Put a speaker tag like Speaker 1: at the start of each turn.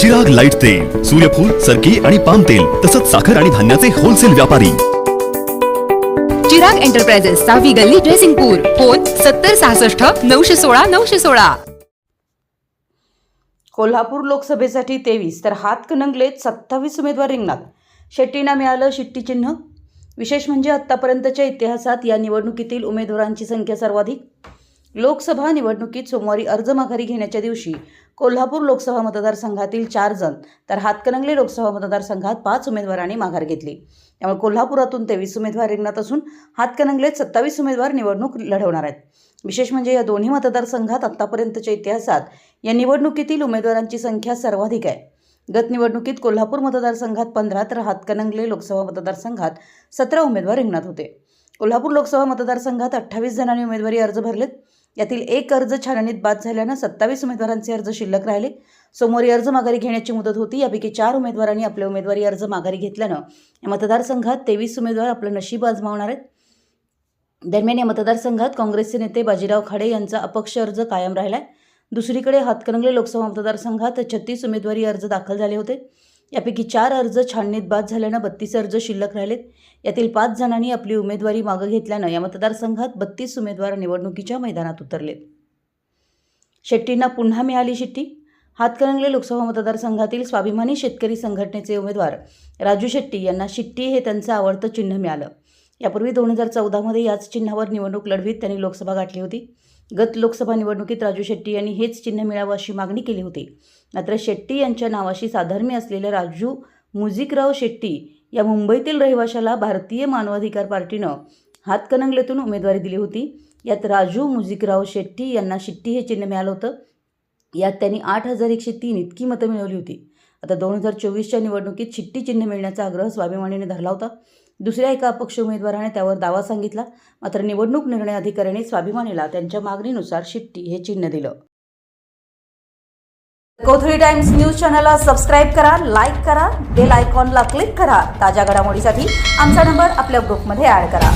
Speaker 1: Chirag light तेल सूर्यफूल सरकी आणि पाम तेल तसंच साखर आणि धान्याचे होलसेल व्यापारी.
Speaker 2: चिराग एंटरप्राइजेस सहावी गल्ली ड्रेसिंगपूर फोन सत्तर सहासष्ट नऊशे सोळा नऊशे सोळा.
Speaker 3: कोल्हापूर लोकसभेसाठी तेवीस तर हातकणंगलेत सत्तावीस उमेदवार रिंगणात. शेट्टींना मिळालं शिट्टी चिन्ह. विशेष म्हणजे आत्तापर्यंतच्या इतिहासात या निवडणुकीतील उमेदवारांची संख्या सर्वाधिक. लोकसभा निवडणुकीत सोमवारी अर्ज माघारी घेण्याच्या दिवशी कोल्हापूर लोकसभा मतदारसंघातील चार जण तर हातकणंगले लोकसभा मतदारसंघात पाच उमेदवारांनी माघार घेतली. त्यामुळे कोल्हापुरातून तेवीस उमेदवार रिंगणात असून हातकणंगलेत सत्तावीस उमेदवार निवडणूक लढवणार आहेत. विशेष म्हणजे या दोन्ही मतदारसंघात आत्तापर्यंतच्या इतिहासात या निवडणुकीतील उमेदवारांची संख्या सर्वाधिक आहे. गत निवडणुकीत कोल्हापूर मतदारसंघात पंधरा तर हातकणंगले लोकसभा मतदारसंघात सतरा उमेदवार रिंगणात होते. कोल्हापूर लोकसभा मतदारसंघात अठ्ठावीस जणांनी उमेदवारी अर्ज भरलेत. यातील एक अर्ज छाननीत बाद झाल्यानं सत्तावीस उमेदवारांचे अर्ज शिल्लक राहिले. सोमवारी अर्ज माघारी घेण्याची मुदत होती. यापैकी चार उमेदवारांनी आपले उमेदवारी अर्ज माघारी घेतल्यानं या मतदारसंघात तेवीस उमेदवार आपलं नशीब आजमावणार आहेत. दरम्यान या मतदारसंघात काँग्रेसचे नेते बाजीराव खाडे यांचा अपक्ष अर्ज कायम राहिला आहे दुसरीकडे हातकणंगले लोकसभा मतदारसंघात छत्तीस उमेदवारी अर्ज दाखल झाले होते. यापैकी चार अर्ज छाननीत बाद झाल्यानं बत्तीस अर्ज शिल्लक राहिलेत. यातील पाच जणांनी आपली उमेदवारी मागं घेतल्यानं या मतदारसंघात बत्तीस उमेदवार निवडणुकीच्या मैदानात उतरलेत. शेट्टींना पुन्हा मिळाली शिट्टी. हातकणंगले लोकसभा मतदारसंघातील स्वाभिमानी शेतकरी संघटनेचे उमेदवार राजू शेट्टी यांना शिट्टी हे त्यांचं आवडतं चिन्ह मिळालं. यापूर्वी दोन हजार चौदामध्ये याच चिन्हावर निवडणूक लढवीत त्यांनी लोकसभा गाठली होती. गत लोकसभा निवडणुकीत राजू शेट्टी यांनी हेच चिन्ह मिळावं अशी मागणी केली होती. मात्र शेट्टी यांच्या नावाशी साधर्म्य असलेल्या राजू मुजिकराव शेट्टी या मुंबईतील रहिवाशाला भारतीय मानवाधिकार पार्टीनं हातकणंगलेतून उमेदवारी दिली होती. यात राजू मुजिकराव शेट्टी यांना शिट्टी हे चिन्ह मिळालं होतं. यात त्यांनी आठ हजार एकशे तीन इतकी मतं मिळवली होती. आता दोन हजार चोवीसच्या निवडणुकीत चिठ्ठी चिन्ह मिळण्याचा आग्रह स्वाभिमानीने धरला होता. दुसऱ्या एका अपक्ष उमेदवाराने त्यावर दावा सांगितला. मात्र निवडणूक निर्णय अधिकाऱ्याने स्वाभिमानीला त्यांच्या मागणीनुसार शिट्टी हे चिन्ह दिलं. कोथळी टाइम्स न्यूज चॅनलला सबस्क्राईब करा लाईक करा बेल आयकॉनला क्लिक करा. ताज्या घडामोडीसाठी आमचा नंबर आपल्या ग्रुपमध्ये ॲड करा.